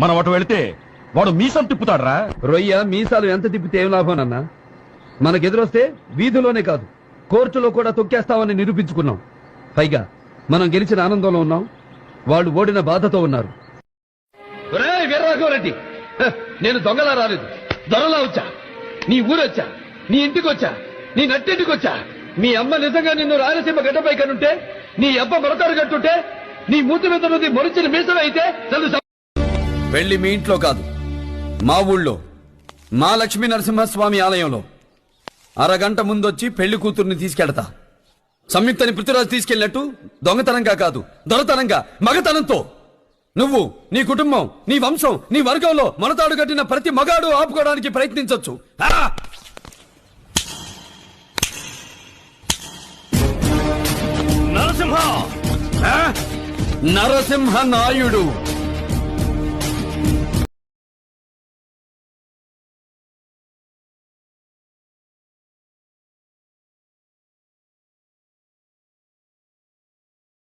మనం అటు వెళితే వాడు మీసం తిప్పుతాడ్రా. రొయ్య మీసాలు ఎంత తిప్పితే ఏం లాభం అన్నా మనకెదురొస్తే వీధిలోనే కాదు కోర్టులో కూడా తొక్కేస్తామని నిరూపించుకున్నాం. పైగా మనం గెలిచిన ఆనందంలో ఉన్నాం వాళ్ళు ఓడిన బాధతో ఉన్నారు. వీరరాఘవరెడ్డి నేను దొంగలా రాలేదు. దొరలా వచ్చా? నీ ఊరొచ్చా? నీ ఇంటికి వచ్చా నీ నట్టింటికి వచ్చా మీ అమ్మ నిజంగా నిన్ను రాయలసీమ గడ్డపై కనుంటే నీ అబ్బ మొలతాడు కట్టుంటే నీ మూతి మీద ఉన్నది మొలిచిన మీసం అయితే చదువు పెళ్ళి మీ ఇంట్లో కాదు. మా ఊళ్ళో మా లక్ష్మీ నరసింహస్వామి ఆలయంలో అరగంట ముందొచ్చి పెళ్ళి కూతుర్ని తీసుకెడతా. సంయుక్తని పృథ్వరాజు తీసుకెళ్ళినట్టు దొంగతనంగా కాదు దొరతనంగా మగతనంతో. నువ్వు నీ కుటుంబం నీ వంశం నీ వర్గంలో మొనతాడు కట్టిన ప్రతి మగాడు ఆపుకోవడానికి ప్రయత్నించొచ్చు. ఆ! నరసింహ? నరసింహ నాయుడు.